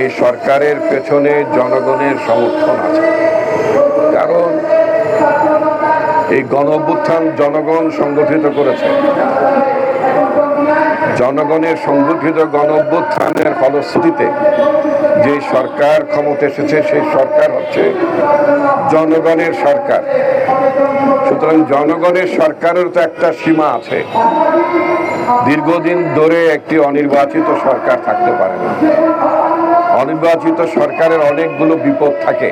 এই সরকারের পেছনে জনগণের সমর্থন আছে। কারণ এই গণ জনগণ সংগঠিত করেছে। জনগণের সংগঠিত গণ অভ্যুত্থানের ফলশ্রুতিতে যে সরকার ক্ষমতা এসেছে, সেই সরকার হচ্ছে জনগণের সরকার। সুতরাং জনগণের সরকারের তো একটা সীমা আছে। দীর্ঘদিন ধরে একটি অনির্বাচিত সরকার থাকতে পারে না। অনির্বাচিত সরকারের অনেকগুলো বিপদ থাকে।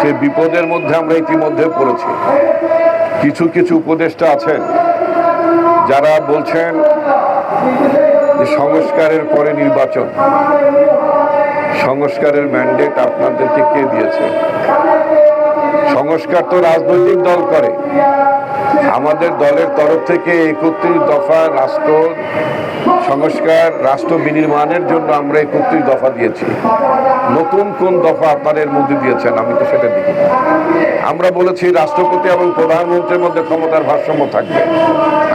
সেই বিপদের মধ্যে আমরা ইতিমধ্যে পড়েছি। কিছু কিছু উপদেষ্টা আছেন, যারা বলছেন যে সংস্কারের পরে নির্বাচন। সংস্কারের ম্যান্ডেট আপনাদেরকে কে দিয়েছে? সংস্কার তো রাজনৈতিক দল করে। আমাদের দলের তরফ থেকে একত্রিশ দফা রাষ্ট্র সংস্কার, রাষ্ট্র বিনির্মাণের জন্য আমরা একত্রিশ দফা দিয়েছি। নতুন কোন দফা আপনাদের মধ্যে দিয়েছেন? আমি তো সেটা দেখি আমরা বলেছি রাষ্ট্রপতি এবং প্রধানমন্ত্রীর মধ্যে ক্ষমতার ভারসাম্য থাকবে।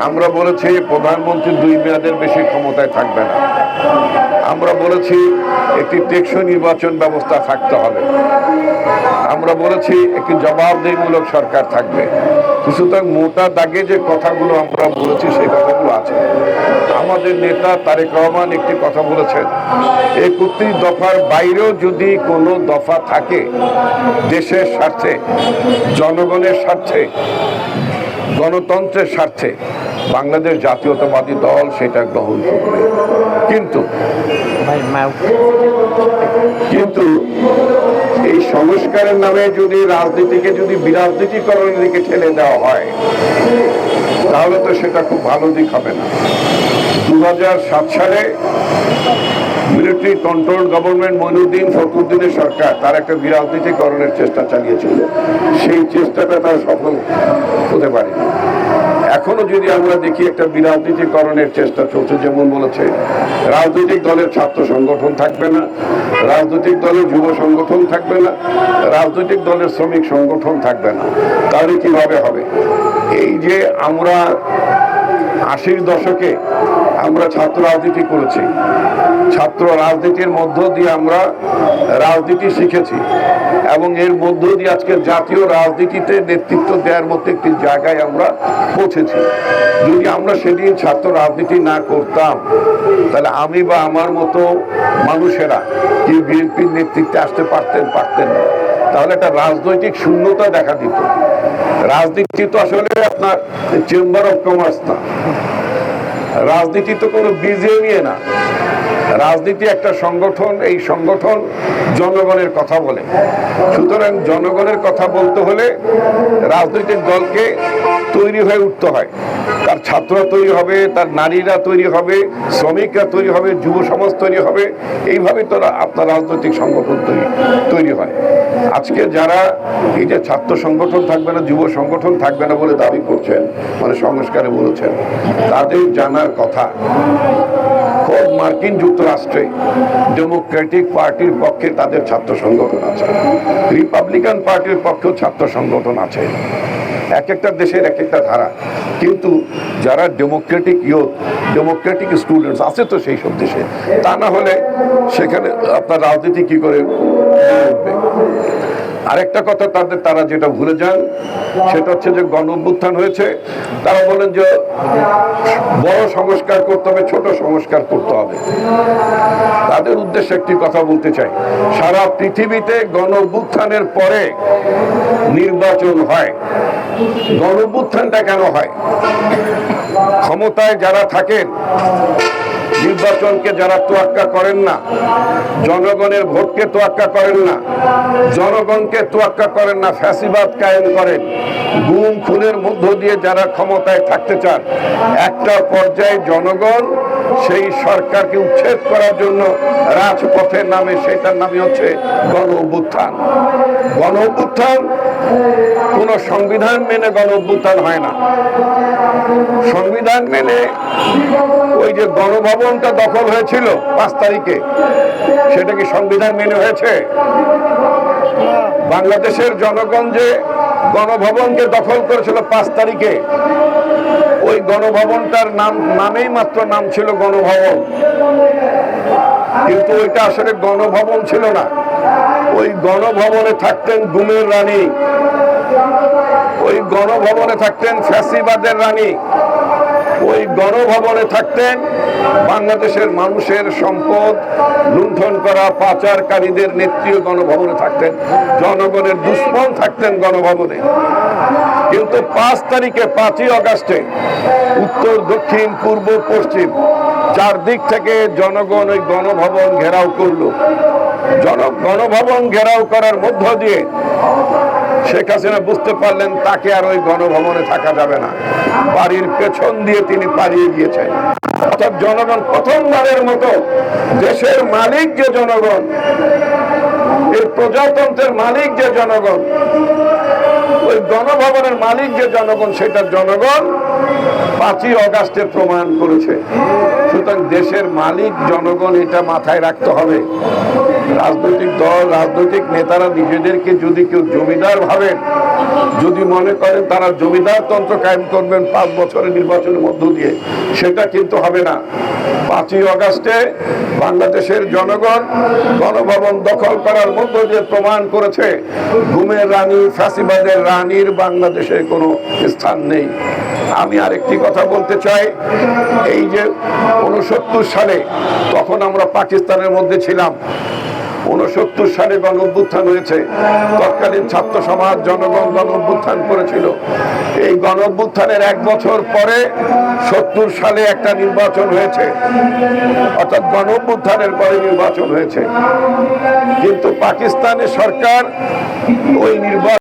আমরা বলেছি প্রধানমন্ত্রী দুই মেয়াদের বেশি ক্ষমতায় থাকবে না। আমরা বলেছি একটি টেকসই নির্বাচন ব্যবস্থা থাকতে হবে। আমরা বলেছি, একটি জবাবদেহিমূলক সরকার থাকবে। সুতরাং মোটা দাগে যে কথাগুলো আমরা বলেছি, সেই কথাগুলো আছে। আমাদের নেতা তারেক রহমান একটি কথা বলেছেন একত্রিশ দফার বাইরেও যদি কোনো দফা থাকে দেশের স্বার্থে, জনগণের স্বার্থে, গণতন্ত্রের স্বার্থে, বাংলাদেশ জাতীয়তাবাদী দল সেটা গ্রহণ করবে। কিন্তু কিন্তু এই সংস্কারের নামে যদি রাজনীতিকে যদি বিরাজনীতিকরণের দিকে ঠেলে দেওয়া হয়, তাহলে তো সেটা খুব ভালো দিক হবে না। দু হাজার সাত সালে মিলিটারি কন্ট্রোল গভর্নমেন্ট মইনুদ্দিন ফখরুদ্দিনের সরকার তার একটা বিরাজনীতিকরণের চেষ্টা চালিয়েছিল। সেই চেষ্টাটা তার সফল হতে পারে এখনও যদি আমরা দেখি একটা বিরাজনীতিকরণের চেষ্টা চলছে, যেমন বলেছে, রাজনৈতিক দলের ছাত্র সংগঠন থাকবে না, রাজনৈতিক দলের যুব সংগঠন থাকবে না, রাজনৈতিক দলের শ্রমিক সংগঠন থাকবে না। তাহলে কীভাবে হবে? এই যে আমরা আশির দশকে আমরা ছাত্র রাজনীতি করেছি ছাত্র রাজনীতির মধ্য দিয়ে আমরা রাজনীতি শিখেছি এবং এর মধ্য দিয়ে আজকে জাতীয় রাজনীতিতে নেতৃত্ব দেওয়ার মতো একটি জায়গায় আমরা পৌঁছেছি। যদি আমরা সেদিন ছাত্র রাজনীতি না করতাম, তাহলে আমি বা আমার মতো মানুষেরা কি বিএনপির নেতৃত্বে আসতে পারতেন পারতেন না। তাহলে একটা রাজনৈতিক শূন্যতা দেখা দিত। রাজনীতি তো আসলে আপনার চেম্বার অফ কমার্স না। রাজনীতি তো কোনো বিজেপি না। রাজনীতি একটা সংগঠন, এই সংগঠন জনগণের কথা বলে। সুতরাং জনগণের কথা বলতে হলে রাজনৈতিক দলকে তৈরি হয়ে উঠতে হয়। তার ছাত্ররা তৈরি হবে, তার নারীরা তৈরি হবে, শ্রমিকরা তৈরি হবে, যুব সমাজ তৈরি হবে। এইভাবে তো আপনার রাজনৈতিক সংগঠন তৈরি তৈরি হয়। আজকে যারা এই যে ছাত্র সংগঠন থাকবে না, যুব সংগঠন থাকবে না বলে দাবি করছেন মানে সংস্কারে বলেছেন, তাদের জানার কথা খোদ মার্কিন যুক্তরাষ্ট্রে ডেমোক্রেটিক পার্টির পক্ষে তাদের ছাত্র সংগঠন আছে? রিপাবলিকান পার্টির পক্ষেও ছাত্র সংগঠন আছে। এক একটা দেশের এক একটা ধারা। কিন্তু যারা ডেমোক্রেটিক ইয়ুথ ডেমোক্রেটিক স্টুডেন্টস আছে তো সেই সব দেশে, তা না হলে সেখানে আপনার রাজনীতি কি করে আরেকটা কথা তাদের তারা যেটা ভুলে যান, সেটা হচ্ছে যে গণ হয়েছে। তারা বলেন যে বড় সংস্কার করতে হবে, ছোট সংস্কার করতে হবে। তাদের উদ্দেশ্যে একটি কথা বলতে চাই। সারা পৃথিবীতে গণ পরে নির্বাচন হয়। গণ কেন হয়? ক্ষমতায় যারা থাকেন নির্বাচনকে যারা তোয়াক্কা করেন না, জনগণের ভোটকে তোয়াক্কা করেন না, জনগণকে তোয়াক্কা করেন না, ফ্যাসিবাদ কায়েম করেন, গুম খুনের মধ্য দিয়ে যারা ক্ষমতায় থাকতে চান, একটা পর্যায়ে জনগণ সেই সরকারকে উচ্ছেদ করার জন্য রাজপথের নামে, সেটার নামে হচ্ছে গণ অভ্যুত্থান গণ অভ্যুত্থান কোন সংবিধান মেনে গণ অভ্যুত্থান হয় না। সংবিধান মেনে ওই যে গণভবনটা দখল হয়েছিল পাঁচ তারিখে, সেটা কি সংবিধান মেনে হয়েছে? বাংলাদেশের জনগণ যে গণভবনকে দখল করেছিল পাঁচ তারিখে, ওই গণভবনটার নাম, নামেই মাত্র নাম ছিল গণভবন। কিন্তু ওইটা আসলে গণভবন ছিল না। ওই গণভবনে থাকতেন গুমের রানী। ওই গণভবনে থাকতেন ফ্যাসিবাদের রানী। ওই গণভবনে থাকতেন বাংলাদেশের মানুষের সম্পদ লুণ্ঠন করা পাচারকারীদের নেত্রী গণভবনে থাকতেন। জনগণের দুশ্মন থাকতেন গণভবনে। কিন্তু পাঁচ তারিখে পাঁচই অগাস্টে উত্তর, দক্ষিণ, পূর্ব, পশ্চিম চারদিক থেকে জনগণ ওই গণভবন ঘেরাও করল। জন, গণভবন ঘেরাও করার মধ্য দিয়ে শেখ হাসিনা বুঝতে পারলেন তাকে আর ওই গণভবনে থাকা যাবে না। বাড়ির পেছন দিয়ে তিনি পালিয়ে গিয়েছেন। অর্থাৎ জনগণ প্রথমবারের মতো দেশের মালিক যে জনগণ এই প্রজাতন্ত্রের মালিক যে জনগণ ওই গণভবনের মালিক যে জনগণ সেটা জনগণ পাঁচই অগাস্টে প্রমাণ করেছে। সুতরাং দেশের মালিক, জনগণ এটা মাথায় রাখতে হবে। রাজনৈতিক দল, রাজনৈতিক নেতারা নিজেদেরকে যদি কেউ জমিদার ভাবেন, যদি মনে করেন তারা জমিদার তন্ত্র কায়েম করবেন পাঁচ বছরের নির্বাচনের মধ্য দিয়ে, সেটা কিন্তু হবে না। পাঁচই অগাস্টে বাংলাদেশের জনগণ গণভবন দখল করার মধ্য দিয়ে প্রমাণ করেছে, ঘুমের রানী ফাঁসিবাদের রানীর বাংলাদেশে কোনো স্থান নেই। আমি আরেকটি কথা বলতে চাই, এই যে উনসত্তর সালে তখন আমরা পাকিস্তানের মধ্যে ছিলাম উনসত্তর সালে গণ হয়েছে, তৎকালীন ছাত্র সমাজ, জনগণ গণ করেছিল। এই গণ অভ্যুত্থানের এক বছর পরে সত্তর সালে একটা নির্বাচন হয়েছে, অর্থাৎ গণ অভ্যুত্থানের পরে নির্বাচন হয়েছে। কিন্তু পাকিস্তানের সরকার ওই নির্বাচন